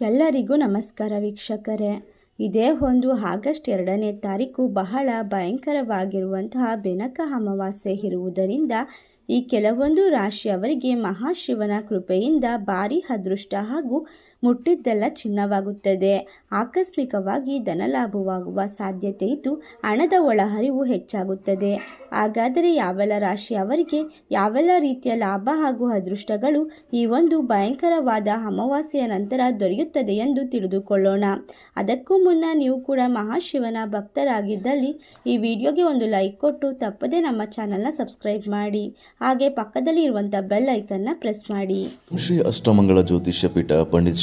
ಎಲ್ಲರಿಗೂ ನಮಸ್ಕಾರ ವೀಕ್ಷಕರೇ. ಇದೇ ಒಂದು ಆಗಸ್ಟ್ ಎರಡನೇ ತಾರೀಕು ಬಹಳ ಭಯಂಕರವಾಗಿರುವಂತಹ ಬೆನಕ ಅಮಾವಾಸ್ಯೆ ಇರುವುದರಿಂದ ಈ ಕೆಲವೊಂದು ರಾಶಿಯವರಿಗೆ ಮಹಾಶಿವನ ಕೃಪೆಯಿಂದ ಭಾರಿ ಅದೃಷ್ಟ ಹಾಗೂ ಮುಟ್ಟಿದ್ದೆಲ್ಲ ಚಿನ್ನವಾಗುತ್ತದೆ. ಆಕಸ್ಮಿಕವಾಗಿ ಧನಲಾಭವಾಗುವ ಸಾಧ್ಯತೆ ಇದ್ದು ಹಣದ ಒಳಹರಿವು ಹೆಚ್ಚಾಗುತ್ತದೆ. ಹಾಗಾದರೆ ಯಾವೆಲ್ಲ ರಾಶಿಯವರಿಗೆ ಯಾವೆಲ್ಲ ರೀತಿಯ ಲಾಭ ಹಾಗೂ ಅದೃಷ್ಟಗಳು ಈ ಒಂದು ಭಯಂಕರವಾದ ಅಮಾವಾಸ್ಯೆಯ ನಂತರ ದೊರೆಯುತ್ತದೆ ಎಂದು ತಿಳಿದುಕೊಳ್ಳೋಣ. ಅದಕ್ಕೂ ಮುನ್ನ ನೀವು ಕೂಡ ಮಹಾಶಿವನ ಭಕ್ತರಾಗಿದ್ದಲ್ಲಿ ಈ ವಿಡಿಯೋಗೆ ಒಂದು ಲೈಕ್ ಕೊಟ್ಟು ತಪ್ಪದೆ ನಮ್ಮ ಚಾನಲ್ನ ಸಬ್ಸ್ಕ್ರೈಬ್ ಮಾಡಿ. ಹಾಗೆ ಪಕ್ಕದಲ್ಲಿ ಇರುವಂಥ ಬೆಲ್ ಐಕನ್ನ ಪ್ರೆಸ್ ಮಾಡಿ. ಶ್ರೀ ಅಷ್ಟಮಂಗಳ ಜ್ಯೋತಿಷ್ಯ ಪೀಠ ಪಂಡಿತ್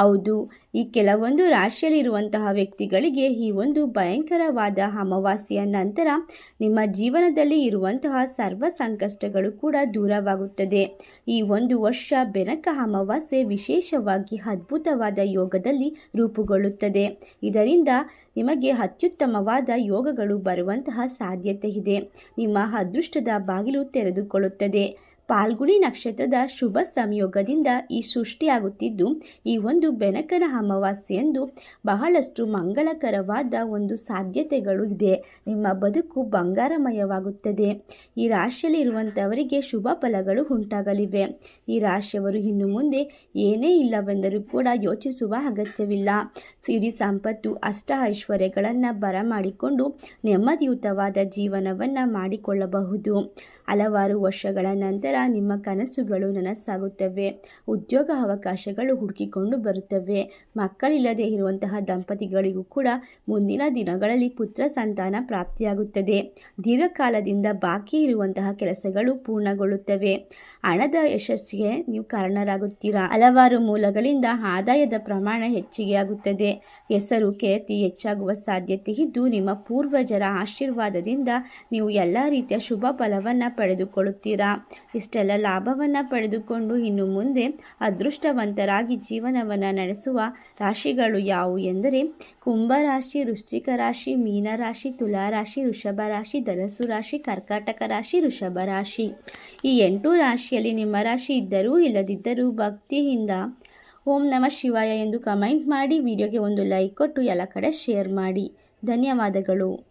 ಹೌದು. ಈ ಕೆಲವೊಂದು ರಾಶಿಯಲ್ಲಿರುವಂತಹ ವ್ಯಕ್ತಿಗಳಿಗೆ ಈ ಒಂದು ಭಯಂಕರವಾದ ಅಮಾವಾಸ್ಯೆಯ ನಂತರ ನಿಮ್ಮ ಜೀವನದಲ್ಲಿ ಇರುವಂತಹ ಸರ್ವ ಸಂಕಷ್ಟಗಳು ಕೂಡ ದೂರವಾಗುತ್ತದೆ. ಈ ಒಂದು ವರ್ಷ ಬೆನಕ ಅಮಾವಾಸ್ಯೆ ವಿಶೇಷವಾಗಿ ಅದ್ಭುತವಾದ ಯೋಗದಲ್ಲಿ ರೂಪುಗೊಳ್ಳುತ್ತದೆ. ಇದರಿಂದ ನಿಮಗೆ ಅತ್ಯುತ್ತಮವಾದ ಯೋಗಗಳು ಬರುವಂತಹ ಸಾಧ್ಯತೆ ಇದೆ. ನಿಮ್ಮ ಅದೃಷ್ಟದ ಬಾಗಿಲು ತೆರೆದುಕೊಳ್ಳುತ್ತದೆ. ಪಾಲ್ಗುಣಿ ನಕ್ಷತ್ರದ ಶುಭ ಸಂಯೋಗದಿಂದ ಈ ಸೃಷ್ಟಿಯಾಗುತ್ತಿದ್ದು, ಈ ಒಂದು ಬೆನಕನ ಅಮಾವಾಸ್ಯೆಯಂದು ಬಹಳಷ್ಟು ಮಂಗಳಕರವಾದ ಒಂದು ಸಾಧ್ಯತೆಗಳು ಇದೆ. ನಿಮ್ಮ ಬದುಕು ಬಂಗಾರಮಯವಾಗುತ್ತದೆ. ಈ ರಾಶಿಯಲ್ಲಿ ಇರುವಂಥವರಿಗೆ ಶುಭ ಫಲಗಳು ಉಂಟಾಗಲಿವೆ. ಈ ರಾಶಿಯವರು ಇನ್ನು ಮುಂದೆ ಏನೇ ಇಲ್ಲವೆಂದರೂ ಕೂಡ ಯೋಚಿಸುವ ಅಗತ್ಯವಿಲ್ಲ. ಸಿರಿ ಸಂಪತ್ತು, ಅಷ್ಟ ಐಶ್ವರ್ಯಗಳನ್ನು ಬರಮಾಡಿಕೊಂಡು ನೆಮ್ಮದಿಯುತವಾದ ಜೀವನವನ್ನು ಮಾಡಿಕೊಳ್ಳಬಹುದು. ಹಲವಾರು ವರ್ಷಗಳ ನಂತರ ನಿಮ್ಮ ಕನಸುಗಳು ನನಸಾಗುತ್ತವೆ. ಉದ್ಯೋಗ ಅವಕಾಶಗಳು ಹುಡುಕಿಕೊಂಡು ಬರುತ್ತವೆ. ಮಕ್ಕಳಿಲ್ಲದೆ ಇರುವಂತಹ ದಂಪತಿಗಳಿಗೂ ಕೂಡ ಮುಂದಿನ ದಿನಗಳಲ್ಲಿ ಪುತ್ರ ಸಂತಾನ ಪ್ರಾಪ್ತಿಯಾಗುತ್ತದೆ. ದೀರ್ಘಕಾಲದಿಂದ ಬಾಕಿ ಇರುವಂತಹ ಕೆಲಸಗಳು ಪೂರ್ಣಗೊಳ್ಳುತ್ತವೆ. ಹಣದ ಯಶಸ್ಸಿಗೆ ನೀವು ಕಾರಣರಾಗುತ್ತೀರಾ? ಹಲವಾರು ಮೂಲಗಳಿಂದ ಆದಾಯದ ಪ್ರಮಾಣ ಹೆಚ್ಚಿಗೆ ಆಗುತ್ತದೆ ಹೆಸರು, ಖ್ಯಾತಿ ಹೆಚ್ಚಾಗುವ ಸಾಧ್ಯತೆ ಇದ್ದು, ನಿಮ್ಮ ಪೂರ್ವಜರ ಆಶೀರ್ವಾದದಿಂದ ನೀವು ಎಲ್ಲ ರೀತಿಯ ಶುಭ ಫಲವನ್ನು ಪಡೆದುಕೊಳ್ಳುತ್ತೀರಾ? ಇಷ್ಟೆಲ್ಲ ಲಾಭವನ್ನು ಪಡೆದುಕೊಂಡು ಇನ್ನು ಮುಂದೆ ಅದೃಷ್ಟವಂತರಾಗಿ ಜೀವನವನ್ನು ನಡೆಸುವ ರಾಶಿಗಳು ಯಾವುವು ಎಂದರೆ ಕುಂಭರಾಶಿ ವೃಶ್ಚಿಕ ರಾಶಿ ಮೀನರಾಶಿ ತುಲಾರಾಶಿ ವೃಷಭ ರಾಶಿ ಧನಸು ರಾಶಿ, ಕರ್ಕಾಟಕ ರಾಶಿ, ವೃಷಭ ರಾಶಿ. ಈ ಎಂಟು ರಾಶಿಯಲ್ಲಿ ನಿಮ್ಮ ರಾಶಿ ಇದ್ದರೂ ಇಲ್ಲದಿದ್ದರೂ ಭಕ್ತಿಯಿಂದ ಓಂ ನಮ ಶಿವಾಯ ಎಂದು ಕಮೆಂಟ್ ಮಾಡಿ, ವಿಡಿಯೋಗೆ ಒಂದು ಲೈಕ್ ಕೊಟ್ಟು ಎಲ್ಲ ಕಡೆ ಶೇರ್ ಮಾಡಿ. ಧನ್ಯವಾದಗಳು.